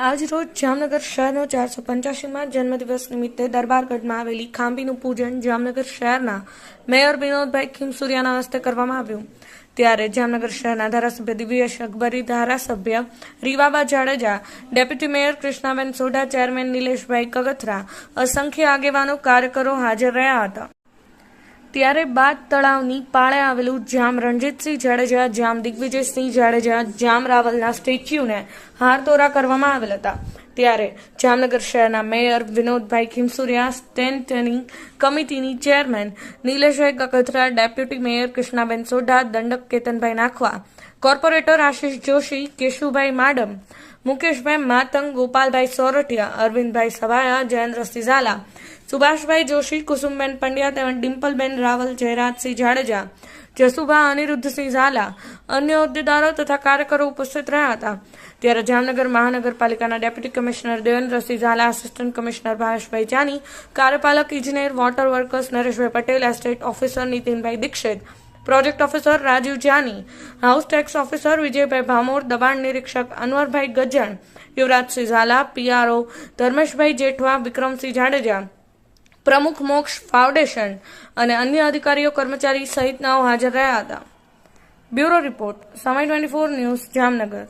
આજ રોજ જામનગર શહેરનો ચારસો પંચ્યાસીમાં જન્મદિવસ નિમિત્તે દરબારગઢમાં આવેલી ખાંભીનું પૂજન જામનગર શહેરના મેયર વિનોદભાઈ ખીમસુરિયાના હસ્તે કરવામાં આવ્યું. ત્યારે જામનગર શહેરના ધારાસભ્ય દિવ્યેશ અકબરી, ધારાસભ્ય Rivaba Jadeja, deputy mayor Krishnaben Sodha, chairman Nileshbhai Kagathara અસંખ્ય આગેવાનો કાર્યકરો હાજર રહ્યા હતા. ત્યારે બાદ તળાવની પાળે આવેલું જામ રણજીતસિંહ જાડેજા, જામ દિગ્વિજયસિંહ જાડેજા, જામ રાવલના સ્ટેચ્યુને હારતોરા કરવામાં આવેલ હતા. ત્યારે જામનગર શહેરના મેયર વિનોદભાઈ ખીમસુરિયા સ્ટેન્ટનિંગ કમિટીની chairman Nileshbhai Kakathara, deputy mayor Krishnaben Sodha, દંડક કેતનભાઈ નાખવા, કોર્પોરેટર આશિષ જોશી, કેશુભાઈ માડમ, મુકેશભાઈ માતંગ, ગોપાલભાઈ સોરઠિયા, અરવિંદભાઈ સવાયા જયેન્દ્રસિંહ ઝાલા સુભાષભાઈ જોશી, કુસુમબેન પંડ્યા તેમજ ડિમ્પલબેન રાવલ, જયરાજસિંહ જાડેજા, જસુભા અનિરુદ્ધસિંહ ઝાલા, અન્ય હોદ્દેદારો તથા કાર્યકરો ઉપસ્થિત રહ્યા હતા. ત્યારે જામનગર મહાનગરપાલિકાના deputy commissioner Devendrasinh Jhala assistant commissioner Bhaveshbhai Jani, કાર્યપાલક ઇજનેર water workers Nareshbhai Patel estate officer Nitinbhai Dixit project officer Rajiv Jani house tax officer Vijaybhai Bhamor, દબાણ નિરીક્ષક અનવરભાઈ ગજ્જણ યુવરાજસિંહ ઝાલા પીઆરઓ ધર્મેશભાઈ જેઠવા, વિક્રમસિંહ જાડેજા, પ્રમુખ મોક્ષ ફાઉન્ડેશન અને અન્ય અધિકારીઓ, કર્મચારી સહિતનાઓ હાજર રહ્યા હતા. Bureau report, Samay twenty four news Jamnagar.